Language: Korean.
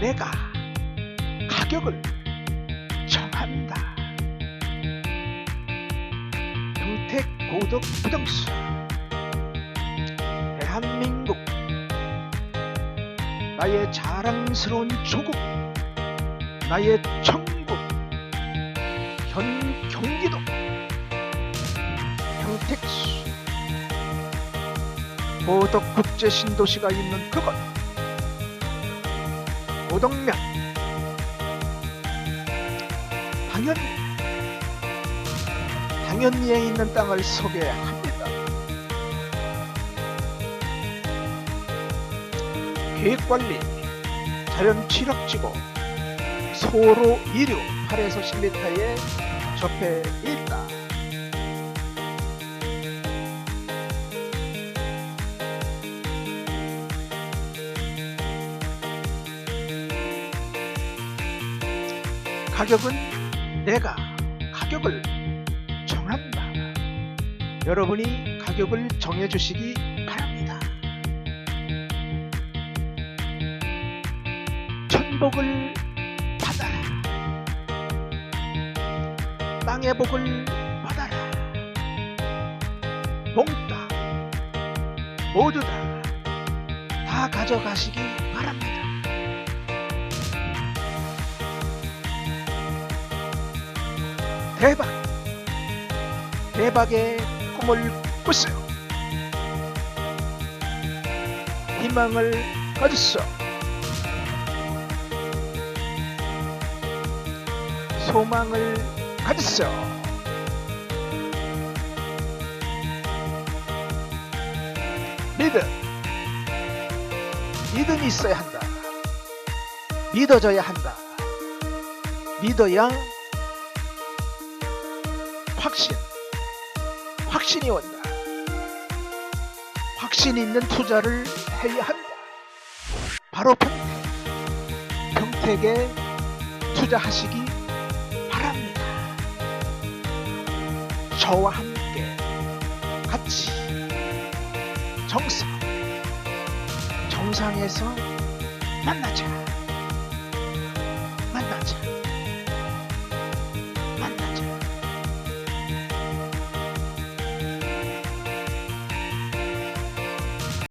내가 가격을 정한다. 평택 고덕 부동산. 대한민국. 나의 자랑스러운 조국. 나의 천국. 현 경기도. 평택시 고덕 국제 신도시가 있는 그곳 고덕면 당연히 당연리에 있는 땅을 소개합니다. 계획관리 자연 취락지고 소로 2류 8에서 10m에 접해 있다. 가격은 내가 가격을 정한다. 여러분이 가격을 정해주시기 바랍니다. 천복을 받아라. 땅의 복을 받아라. 몽땅 모두 다 다 가져가시기 바랍니다. 대박! 대박의 꿈을 꾸세요. 희망을 가졌어. 소망을 가졌어. 믿음. 믿음이 있어야 한다. 믿어져야 한다. 믿어야 확신. 확신이 온다. 확신 있는 투자를 해야 한다. 바로 평택. 평택에 투자하시기 바랍니다. 저와 함께 같이 정상, 정상에서 만나자.